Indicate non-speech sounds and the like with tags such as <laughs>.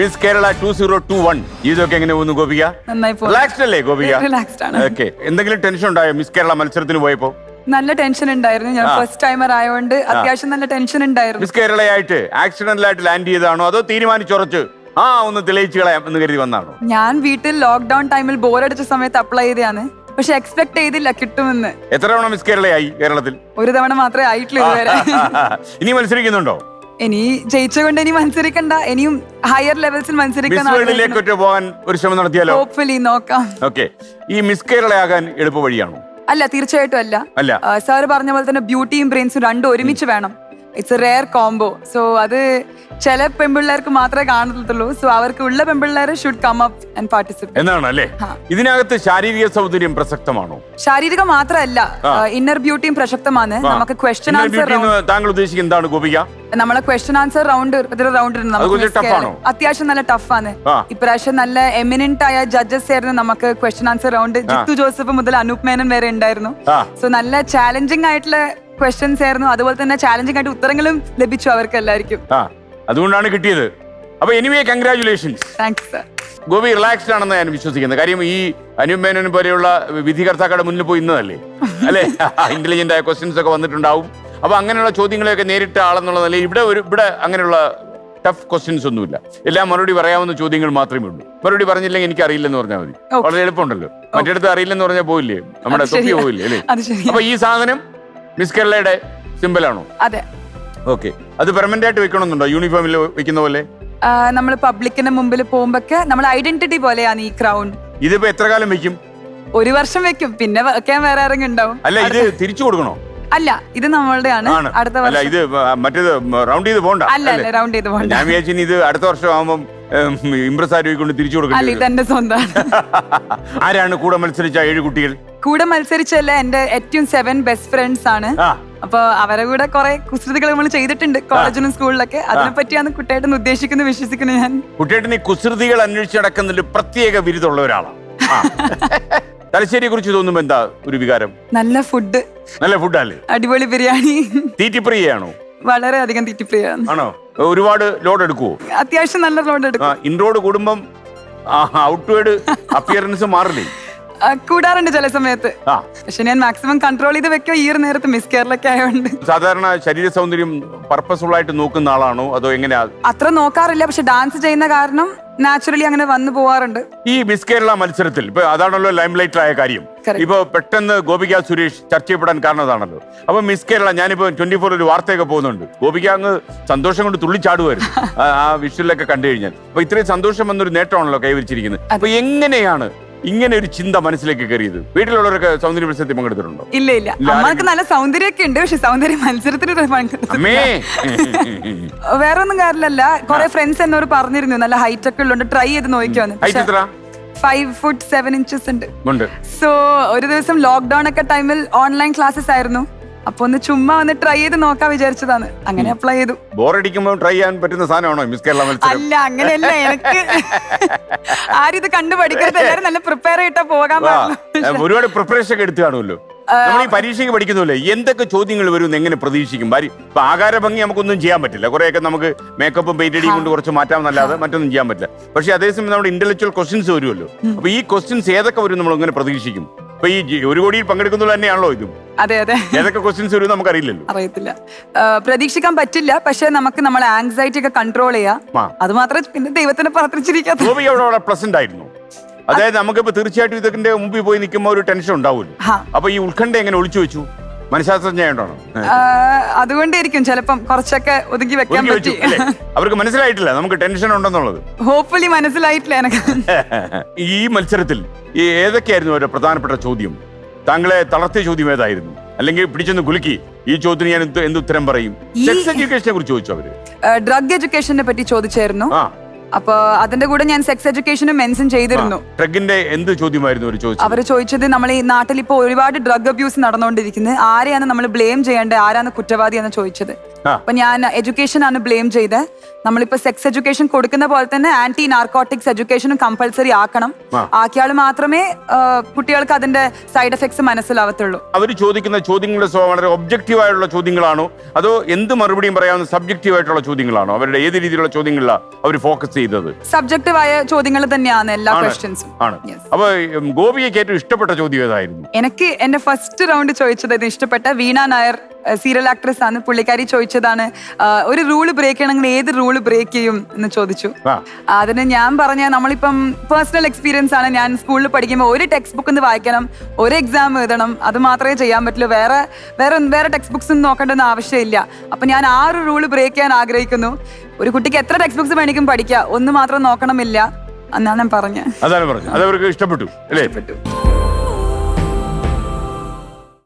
Miss Kerala two zero two one ഇതൊക്കെ എങ്ങനെ പോകുന്നു ഗോപിക? നന്നായി പോകുന്നു. റിലാക്സ്ഡ് അല്ലേ ഗോപിക? Relaxed ആണ്. ഓക്കെ എന്തെങ്കിലും ടെൻഷൻ ഉണ്ടായോ മിസ് കേരള മത്സരത്തിന് പോയപ്പോ? നല്ല ടെൻഷൻ ഉണ്ടായിരുന്നു. ഞാൻ ഫസ്റ്റ് ടൈമർ ആയതുകൊണ്ട് അത്യാവശ്യം നല്ല ടെൻഷൻ ഉണ്ടായിരുന്നു. മിസ് കേരളയായിട്ട് ആക്സിഡന്റലായിട്ട് ലാൻഡ് ചെയ്തതാണോ? അതോ തീരുമാനിച്ചുറച്ച് ആ ഒന്ന് തെളിയിച്ചു കളയാം എന്ന് കരുതി വന്നാണോ ഞാൻ വീട്ടിൽ ലോക്ക്ഡൌൺ ടൈമിൽ ബോറടിച്ച സമയത്ത് അപ്ലൈ ചെയ്തതാണ്. പക്ഷെ എക്സ്പെക്ട് ചെയ്തില്ല കിട്ടുമെന്ന്. എത്ര തവണ മിസ് കേരളയായി കേരളത്തിൽ? ഒരു തവണ മാത്രമേ ആയിട്ടുള്ളൂ ഇതുവരെ. <laughs> ഇനി മത്സരിക്കുന്നുണ്ടോ? ഇനി ജയിച്ചുകൊണ്ട് ഇനി മത്സരിക്കണ്ട. ഇനിയും ഹയർ ലെവൽസിൽ മിസ് പോകാൻ ഒരു ശ്രമം നടത്തിയാലോ? ഹോപ്പ്ഫുള്ളി നോക്കാം. ഓക്കെ ഈ മിസ് കേരളയാകാൻ എളുപ്പ വഴിയാണോ അല്ല തീർച്ചയായിട്ടും അല്ല. അല്ല. സാർ പറഞ്ഞ പോലെ തന്നെ ബ്യൂട്ടിയും ബ്രെയിൻസും രണ്ടും ഒരുമിച്ച് വേണം. It's a rare combo so അത് ചില പെൺപിള്ളേർക്ക് മാത്രമേ കാണത്തുള്ളൂ. സോ അവർക്ക് ഉള്ള പെൺപിള്ളേർ should come up and participate എന്നാണ് അല്ലേ. ഇതിനകത്ത് ശാരീരിക സൗന്ദര്യം പ്രസക്തമാണോ? ശാരീരിക മാത്രമല്ല ഇന്നർ ബ്യൂട്ടിയും പ്രസക്തമാണ്. നമുക്ക് ക്വസ്റ്റ്യൻ ആൻസർ താങ്കൾ ഉദ്ദേശിക്കുന്നത് എന്താണ് ഗോപിക? നമ്മളെ ക്വസ്റ്റ്യൻ ആൻസർ റൗണ്ട് ഒരു റൗണ്ട് അത്യാവശ്യം നല്ല ടഫാണ് ആണ്. ഇപ്രാവശ്യം നല്ല എമിനന്റ് ആയ ജഡ്ജസ് ആയിരുന്നു നമുക്ക് question answer round Jeethu Joseph മുതൽ അനൂപ് മേനൻ വരെ ഉണ്ടായിരുന്നു. സോ നല്ല ചാലഞ്ചിങ് ആയിട്ടുള്ള ക്വസ്റ്റ്യൻസ് ആയിരുന്നു. അതുപോലെ തന്നെ ചാലഞ്ചിങ് ആയിട്ട് ഉത്തരങ്ങളും ലഭിച്ചു അവർക്ക് എല്ലാവർക്കും ആ അതുകൊണ്ടാണ് കിട്ടിയത്. അപ്പൊ anyway congratulations thanks sir Gopi relaxed ആണെന്ന് ഞാൻ വിശ്വസിക്കുന്നത് കാര്യം ഈ അനുമേനും പോലെയുള്ള വിധികർത്താക്കളുടെ മുന്നിൽ പോയി ഇന്നതല്ലേ? അല്ലെ? ഇന്റലിജന്റ് <laughs> ആയ ക്വസ്റ്റ്യൻസ് ഒക്കെ വന്നിട്ടുണ്ടാവും. അപ്പൊ അങ്ങനെയുള്ള ചോദ്യങ്ങളെയൊക്കെ നേരിട്ട ആളെന്നുള്ള നിലയിൽ ഇവിടെ ഒരു ഇവിടെ അങ്ങനെയുള്ള ടഫ് ക്വസ്റ്റ്യൻസ് ഒന്നുമില്ല. എല്ലാം മറുപടി പറയാവുന്ന ചോദ്യങ്ങൾ മാത്രമേ ഉള്ളൂ. മറുപടി പറഞ്ഞില്ലെങ്കിൽ എനിക്ക് അറിയില്ലെന്ന് പറഞ്ഞാൽ മതി. വളരെ എളുപ്പമുണ്ടല്ലോ. മറ്റിടത്ത് അറിയില്ലെന്ന് പറഞ്ഞാൽ പോയില്ലേ? നമ്മുടെ തൊപ്പി പോയില്ലേ അല്ലേ? അപ്പൊ ഈ സാധനം മിസ് കേരളയുടെ സിമ്പിളാണോ അതെ. ഓക്കെ. അത് പെർമനന്റ് ആയിട്ട് വെക്കണമെന്നുണ്ടോ യൂണിഫോമിൽ വെക്കുന്ന പോലെ? നമ്മൾ പബ്ലിക്കിന്റെ മുമ്പിൽ പോകുമ്പൊക്കെ നമ്മൾ ഐഡന്റിറ്റി പോലെയാണ് ഈ ക്രൗൺ ഇതിപ്പോ എത്ര കാലം വെക്കും? ഒരു വർഷം വെക്കും. പിന്നെ വെക്കാൻ വേറെ ആരെങ്കിലും ഉണ്ടാവും. അല്ല ഇത് തിരിച്ചു കൊടുക്കണോ? അല്ല ഇത് നമ്മളുടെ ആണ്. അടുത്ത വർഷം. ഇത് മറ്റേ മറ്റേത് റൗണ്ട് ചെയ്ത് പോണ്ട. അല്ല അല്ല റൗണ്ട് ചെയ്ത് പോകണ്ട ഞാൻ വിചാരിച്ചു ഇത് അടുത്ത വർഷം ആവുമ്പം ഇംപ്രസ് ആര് കൊണ്ട് തിരിച്ചു അല്ല കൊടുക്കേണ്ടി വരും. ഇതെന്റെ സ്വന്തമാണ് <laughs> ആരാണ് കൂടെ മത്സരിച്ച ഏഴ് കുട്ടികൾ? കൂടെ മത്സരിച്ചല്ല എന്റെ ഏറ്റവും സെവൻ ബെസ്റ്റ് ഫ്രണ്ട്സ് ആണ്. ആ. അപ്പൊ അവരെ കൂടെ കുറെ കുസൃതികൾ നമ്മൾ ചെയ്തിട്ടുണ്ട് കോളേജിലും സ്കൂളിലൊക്കെ. അതിനെ പറ്റിയാണ് കുട്ടിയായിട്ട് ഉദ്ദേശിക്കുന്നത് വിശ്വസിക്കുന്നു ഞാൻ. കുട്ടിയേട്ടൻ നീ കുസൃതികൾ അന്വേഷിച്ച് നടക്കുന്നതിൽ പ്രത്യേക ബിരുദമുള്ള ഒരാളാണ് ആ. <laughs> തലശ്ശേരിയെ കുറിച്ച് തോന്നുമ്പോ എന്താ ഒരു വികാരം? നല്ല ഫുഡ് നല്ല ഫുഡല്ലേ അടിപൊളി ബിരിയാണി. തീറ്റിപ്രിയയാണോ? വളരെ അധികം തീറ്റിപ്രിയാണ് ആണോ? ഒരുപാട് ലോഡ് എടുക്കുവോ? അത്യാവശ്യം നല്ല ലോഡ് എടുക്കും. ഇൻറോഡ് കൂടുമ്പം ഔട്ട്വേർഡ് അപ്പിയറൻസ് മാറില്ലേ? ആ, കൂടാറുണ്ട് ചില സമയത്ത്. ആ. പക്ഷെ ഞാൻ മാക്സിമം കൺട്രോൾ ചെയ്ത് വെക്കോ. ഈ ഒരു നേരത്ത് മിസ് കേരളൊക്കെ ആയതുകൊണ്ട് സാധാരണ ശരീര സൗന്ദര്യം പർപ്പസ്ഫുൾ ആയിട്ട് നോക്കുന്ന ആളാണോ? അതോ എങ്ങനെയാ? അത്ര നോക്കാറില്ല. പക്ഷെ ഡാൻസ് ചെയ്യുന്ന കാരണം നാച്ചുറലി അങ്ങനെ വന്നു പോവാറുണ്ട്. ഈ മിസ് കേരള മത്സരത്തിൽ ഇപ്പൊ അതാണല്ലോ ലൈം ലൈറ്റർ ആയ കാര്യം. Correct. ഇപ്പൊ പെട്ടെന്ന് ഗോപിക സുരേഷ് ചർച്ച ചെയ്യപ്പെടാൻ കാരണം അതാണല്ലോ. അപ്പൊ മിസ് കേരള ഞാനിപ്പോ ട്വന്റി ഫോർ ഒരു വാർത്തയൊക്കെ പോകുന്നുണ്ട്. ഗോപിക അങ്ങ് സന്തോഷം കൊണ്ട് തുള്ളിച്ചാടുമായിരുന്നു ആ- ആ വിഷ്വലൊക്കെ കണ്ടു കഴിഞ്ഞാൽ അപ്പൊ ഇത്രയും സന്തോഷം വന്നൊരു നേട്ടമാണല്ലോ കൈവരിച്ചിരിക്കുന്നത്. അപ്പൊ എങ്ങനെയാണ് ഇങ്ങനെ ഒരു ചിന്ത മനസ്സിലേക്ക് കയറിയത്? വീട്ടിലുള്ളവരൊക്കെ സൗന്ദര്യ മത്സരത്തിൽ പങ്കെടുത്തിട്ടുണ്ടോ? ഇല്ല ഇല്ല. അമ്മയ്ക്ക് നല്ല സൗന്ദര്യമൊക്കെ ഉണ്ട് പക്ഷെ സൗന്ദര്യ മത്സരത്തിന് അമ്മേ! വേറെ ഒന്നും കാര്യമല്ല കുറെ ഫ്രണ്ട്സ് എന്നോട് പറഞ്ഞിരുന്നു നല്ല ഹൈറ്റ് ഒക്കെ ഉള്ളതുകൊണ്ട് ട്രൈ ചെയ്ത് നോക്കിയോന്ന്. എത്ര? ഫൈവ് ഫുട്ട് സെവൻ ഇഞ്ചസ് ഉണ്ട്. ഉണ്ട്. സോ ഒരു ദിവസം ലോക്ക്ഡൌൺ ഒക്കെ ടൈമിൽ ഓൺലൈൻ ക്ലാസ്സസ് ആയിരുന്നു. അപ്പൊ ഒന്ന് ചുമ്മാ ഒന്ന് ട്രൈ ചെയ്ത് നോക്കാൻ വിചാരിച്ചതാണ്. അങ്ങനെ അപ്ലൈ ചെയ്തു. ബോറടിക്കുമ്പോൾ ട്രൈ ചെയ്യാൻ പറ്റുന്ന സാധനമാണോ മിസ് കേരള മത്സരം? അല്ല അങ്ങനെയല്ല എനിക്ക് <laughs> ആരും ഇത് കണ്ടു പഠിക്കരുത് എല്ലാരും നല്ല പ്രിപ്പയർ ചെയ്തിട്ടാ പോകാൻ ആ, പാടുള്ളൂ. ഒരുപാട് പ്രിപ്പറേഷൻ ഒക്കെ എടുത്തു കാണുമല്ലോ. നമ്മൾ ഈ പരീക്ഷയ്ക്ക് പഠിക്കുന്നില്ലേ എന്തൊക്കെ ചോദ്യങ്ങൾ വരും എന്ന് എങ്ങനെ പ്രതീക്ഷിക്കും? ഭാര്യ ഇപ്പൊ ആകാര ഭംഗി നമുക്കൊന്നും ചെയ്യാൻ പറ്റില്ല. കുറെയൊക്കെ നമുക്ക് മേക്കപ്പും പെയിന്റടിയും കൊണ്ട് കുറച്ച് മാറ്റാമെന്നല്ലാതെ മറ്റൊന്നും ചെയ്യാൻ പറ്റില്ല. പക്ഷെ അതേസമയം നമ്മുടെ ഇന്റലക്ച്വൽ ക്വസ്റ്റ്യൻസ് വരുമല്ലോ. അപ്പൊ ഈ ക്വസ്റ്റ്യൻസ് ഏതൊക്കെ വരും നമ്മൾ ഇങ്ങനെ പ്രതീക്ഷിക്കും? ഇപ്പൊ ഈ ജി- ഒരു കോടിയിൽ പങ്കെടുക്കുന്നത് തന്നെയാണല്ലോ ഇതും. അതെ അതെ. ഏതൊക്കെ ക്വസ്റ്റ്യൻസ് വരും നമുക്കറിയില്ലല്ലോ. അറിയത്തില്ല. പ്രതീക്ഷിക്കാൻ പറ്റില്ല. പക്ഷെ നമുക്ക് നമ്മളെ ആങ്സൈറ്റി ഒക്കെ കൺട്രോൾ ചെയ്യാം. അത് മാത്രമേ പിന്നെ ദൈവത്തിനെ പ്രാർത്ഥിച്ചിരിക്കാത്ത ഗോപി അവിടെ അവിടെ പ്ലസന്റ് ആയിരുന്നു. അതായത് നമുക്കിപ്പോ തീർച്ചയായിട്ടും ഇതിന്റെ മുമ്പിൽ പോയി നിൽക്കുമ്പോൾ ഒരു ടെൻഷൻ ഉണ്ടാവുമല്ലോ. ആ. അപ്പൊ ഈ ഉത്കണ്ഠ എങ്ങനെ ഒളിച്ചു വെച്ചു? അതുകൊണ്ടായിരിക്കും ചിലപ്പം കുറച്ചൊക്കെ ഒതുക്കി വെക്കാൻ പറ്റി. അവർക്ക് മനസ്സിലായിട്ടില്ല നമുക്ക് ടെൻഷൻ ഉണ്ടെന്നുള്ളത്. ഹോപ്പ്ഫുള്ളി മനസ്സിലായിട്ടില്ല എനിക്ക്. <laughs> ഈ മത്സരത്തിൽ ഏതൊക്കെയായിരുന്നു അവരുടെ പ്രധാനപ്പെട്ട ചോദ്യം? താങ്കളെ തളർത്തിയ ചോദ്യം ഏതായിരുന്നു? അല്ലെങ്കിൽ പിടിച്ചെന്ന് കുലുക്കി. ഈ ചോദ്യത്തിന് ഞാൻ എന്ത് ഉത്തരം പറയും? സെക്സ് എഡ്യൂക്കേഷനെ കുറിച്ച് ചോദിച്ചു അവർ? ഡ്രഗ് എഡ്യൂക്കേഷനെ പറ്റി ചോദിച്ചായിരുന്നു. അപ്പൊ അതിന്റെ കൂടെ ഞാൻ സെക്സ് എഡ്യൂക്കേഷനും മെൻഷൻ ചെയ്തിരുന്നു. ഡ്രഗിന്റെ എന്ത് ചോദ്യമായിരുന്നു അവർ ചോദിച്ചത്? അവർ ചോദിച്ചത് നമ്മൾ ഈ നാട്ടിൽ ഇപ്പോൾ ഒരുപാട് ഡ്രഗ് അബ്യൂസ് നടന്നുകൊണ്ടിരിക്കുന്നത് ആരെയാണ് നമ്മൾ ബ്ലെയിം ചെയ്യേണ്ടത്? ആരാണ് കുറ്റവാദി എന്ന് ചോദിച്ചത്. അപ്പൊ ഞാൻ എഡ്യൂക്കേഷൻ ആണ് ബ്ലെയിം ചെയ്ത്. നമ്മളിപ്പോ സെക്സ് എഡ്യൂക്കേഷൻ കൊടുക്കുന്ന പോലെ തന്നെ ആന്റി നാർക്കോട്ടിക്സ് എഡ്യൂക്കേഷനും കമ്പൽസറി ആക്കണം. ആക്കിയാൽ മാത്രമേ കുട്ടികൾക്ക് അതിന്റെ സൈഡ് എഫക്ട്സ് മനസ്സിലാവത്തുള്ളൂ. അവർ ചോദിക്കുന്ന ചോദ്യങ്ങളുടെ വളരെ ഒബ്ജക്റ്റീവ് ആയിട്ടുള്ള ചോദ്യങ്ങളാണോ? അതോ എന്ത് മറുപടിയും പറയാവുന്ന സബ്ജക്റ്റീവ് ആയിട്ടുള്ള ചോദ്യങ്ങളാണോ? അവരുടെ ഏത് രീതിയിലുള്ള ചോദ്യങ്ങളിലാണ് അവർ ഫോക്കസ് ചെയ്തത്? സബ്ജക്റ്റീവായ ചോദ്യങ്ങൾ തന്നെയാണ് എല്ലാ. ക്വസ്റ്റ്യൻസും ആണ്. അപ്പൊ ഉം, ഏറ്റവും ഇഷ്ടപ്പെട്ട ചോദ്യം ഏതായിരുന്നു? എനിക്ക് എന്റെ ഫസ്റ്റ് റൗണ്ട് ചോദിച്ചത് ഇഷ്ടപ്പെട്ട വീണ നായർ സീരിയൽ ആക്ട്രസ് ആണ്. പുള്ളിക്കാരി ചോദിച്ചതാണ് ഒരു റൂൾ ബ്രേക്ക് ചെയ്യണമെങ്കിൽ ഏത് റൂൾ ബ്രേക്ക് ചെയ്യും എന്ന് ചോദിച്ചു. അതിന് ഞാൻ പറഞ്ഞ നമ്മളിപ്പം പേഴ്സണൽ എക്സ്പീരിയൻസ് ആണ്. ഞാൻ സ്കൂളിൽ പഠിക്കുമ്പോൾ ഒരു ടെക്സ്റ്റ് ബുക്ക് ഒന്ന് വായിക്കണം ഒരു എക്സാം എഴുതണം അത് മാത്രമേ ചെയ്യാൻ പറ്റുള്ളൂ. വേറെ വേറെ വേറെ ടെക്സ്റ്റ് ബുക്സ് ഒന്നും നോക്കേണ്ടെന്ന് ആവശ്യമില്ല. അപ്പൊ ഞാൻ ആ ഒരു റൂൾ ബ്രേക്ക് ചെയ്യാൻ ആഗ്രഹിക്കുന്നു. ഒരു കുട്ടിക്ക് എത്ര ടെക്സ്റ്റ് ബുക്സ് വേണമെങ്കിലും പഠിക്കാം ഒന്ന് മാത്രം നോക്കണമില്ല എന്നാണ് ഞാൻ പറഞ്ഞത്. അതാണ് പറഞ്ഞത്. അത് അവർക്ക് ഇഷ്ടപ്പെട്ടു അല്ലേ?